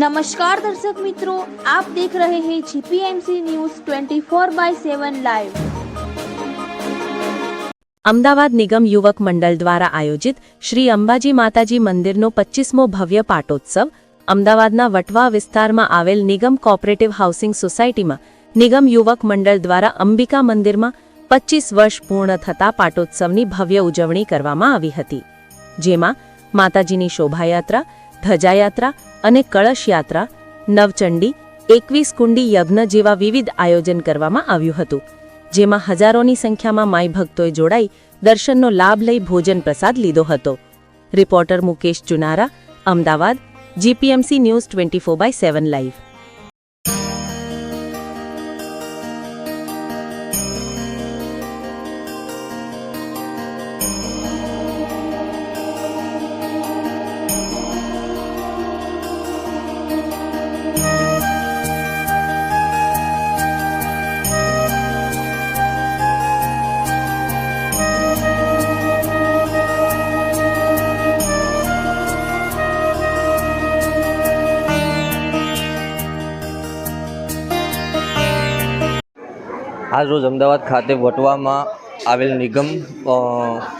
નમસ્કાર દર્શક મિત્રો આપ દેખ રહે હૈ GPMC news 24 by 7 live Ahmedabad નિગમ યુવક મંડળ દ્વારા આયોજિત શ્રી અંબાજી માતાજી મંદિરનો પચ્ચીસમો ભવ્ય પાટોત્સવ અમદાવાદના વટવા વિસ્તારમાં આવેલ નિગમ કોઓપરેટિવ હાઉસિંગ સોસાયટીમાં નિગમ યુવક મંડળ દ્વારા અંબિકા મંદિરમાં પચ્ચીસ વર્ષ પૂર્ણ થતા પાટોત્સવની ભવ્ય ઉજવણી કરવામાં આવી હતી. જેમાં માતાજીની શોભાયાત્રા ધજાયાત્રા અને કળશ યાત્રા નવચંડી, એકવીસ કુંડી યજ્ઞ જેવા વિવિધ આયોજન કરવામાં આવ્યું હતું, જેમાં હજારોની સંખ્યામાં માઈ ભક્તોએ જોડાઈ દર્શનનો લાભ લઈ ભોજન પ્રસાદ લીધો હતો. Reporter Mukesh Chunara, Ahmedabad, GPMC news twenty four by seven live. આજ રોજ અમદાવાદ ખાતે વટવામાં આવેલ નિગમ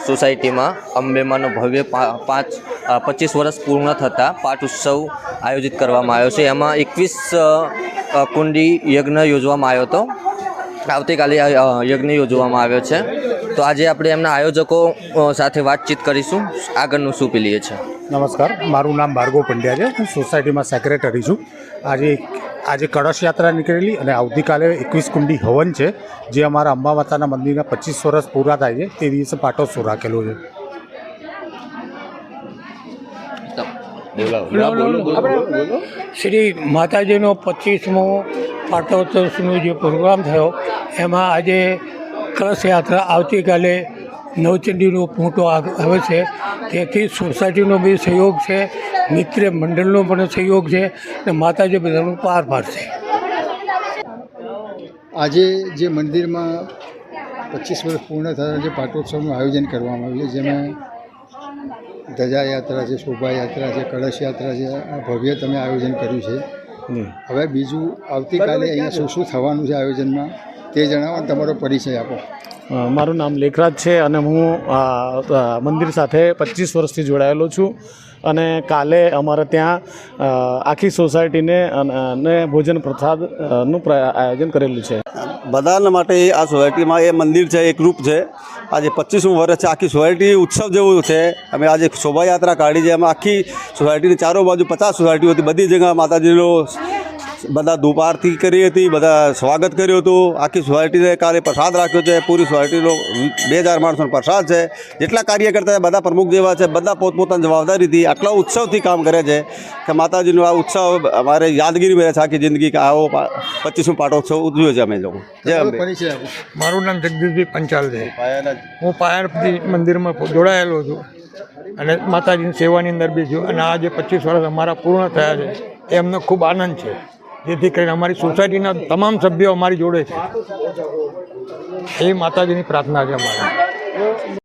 સોસાયટીમાં અંબેમાનો ભવ્ય પાંચ પચીસ વર્ષ પૂર્ણ થતાં પાઠ ઉત્સવ આયોજિત કરવામાં આવ્યો છે. એમાં એકવીસ કુંડી યજ્ઞ યોજવામાં આવ્યો હતો. આવતીકાલે યજ્ઞ યોજવામાં આવ્યો છે. તો આજે આપણે એમના આયોજકો સાથે વાતચીત કરીશું. આગળનું શું પીલીએ છે? નમસ્કાર. મારું નામ ભાર્ગવ પંડ્યા છે. હું સોસાયટીમાં સેક્રેટરી છું. આજે આજે કળશ યાત્રા નીકળેલી અને આવતીકાલે એકવીસ કુંડી હવન છે જે અમારા અંબા માતાના મંદિરના પચીસ વર્ષ પૂરા થાય છે તે દિવસે પાટોત્સવ રાખેલો છે. શ્રી માતાજીનો પચીસમો પાટોત્સવનો જે પ્રોગ્રામ થયો એમાં આજે કળશ યાત્રા આવતીકાલે નવચંડીનો ફોટો આગ- આવે છે. તેથી સોસાયટીનો બી સહયોગ છે. મિત્ર મંડળનો પણ સહયોગ છે અને માતાજી બધાનો પાર પાડશે. આજે જે મંદિરમાં પચીસ વર્ષ પૂર્ણ થયા જે પાટોત્સવનું આયોજન કરવામાં આવ્યું છે જેમાં ધજાયાત્રા છે શોભાયાત્રા છે કળશ યાત્રા છે આ ભવ્ય તમે આયોજન કર્યું છે. હવે બીજું આવતીકાલે અહીંયા શું શું થવાનું છે આયોજનમાં? તે જણાવો તમારો પરિચય આપો. મારું નામ લેખરાજ છે અને હું મંદિર સાથે પચીસ વર્ષથી જોડાયેલો છું. અને કાલે અમારે ત્યાં આખી સોસાયટીને અન- અને ભોજન પ્રસાદ અ, નું પ્ર- આયોજન કરેલું છે. બધાના માટે આ સોસાયટીમાં એ મંદિર છે એક રૂપ છે. આજે પચીસમું વર્ષ છે આખી સોસાયટી ઉત્સવ જેવું છે. અમે આજે શોભાયાત્રા કાઢી છે. એમાં આખી સોસાયટીની ચારો બાજુ પચાસ સોસાયટીઓ હતી બધી જગ્યા માતાજીનો બધા ધૂપ આરતી કરી હતી બધા સ્વાગત કર્યું હતું. આખી સોસાયટીને કાલે પ્રસાદ રાખ્યો છે. પૂરી સોસાયટીનો બે હજાર માણસોનો પ્રસાદ છે. જેટલા કાર્યકર્તા બધા પ્રમુખ જેવા છે બધા પોતપોતાની જવાબદારીથી આટલા ઉત્સવથી કામ કરે છે કે માતાજીનો આ ઉત્સવ અમારે યાદગીરી રહે છે આખી જિંદગી કે આવો પચીસમો પાટોત્સવ ઉજવ્યો છે અમે લોકો. જય મારું નામ જગદીશભાઈ પંચાલ છે હું પાયરથી મંદિરમાં જોડાયેલો છું અને માતાજીની સેવાની અંદર બી છું. અને આ જે પચીસ વર્ષ અમારા પૂર્ણ થયા છે એ અમને ખૂબ આનંદ છે. જેથી કરીને અમારી સોસાયટીના તમામ સભ્યો અમારી જોડે છે. એ માતાજીની પ્રાર્થના છે અમારી.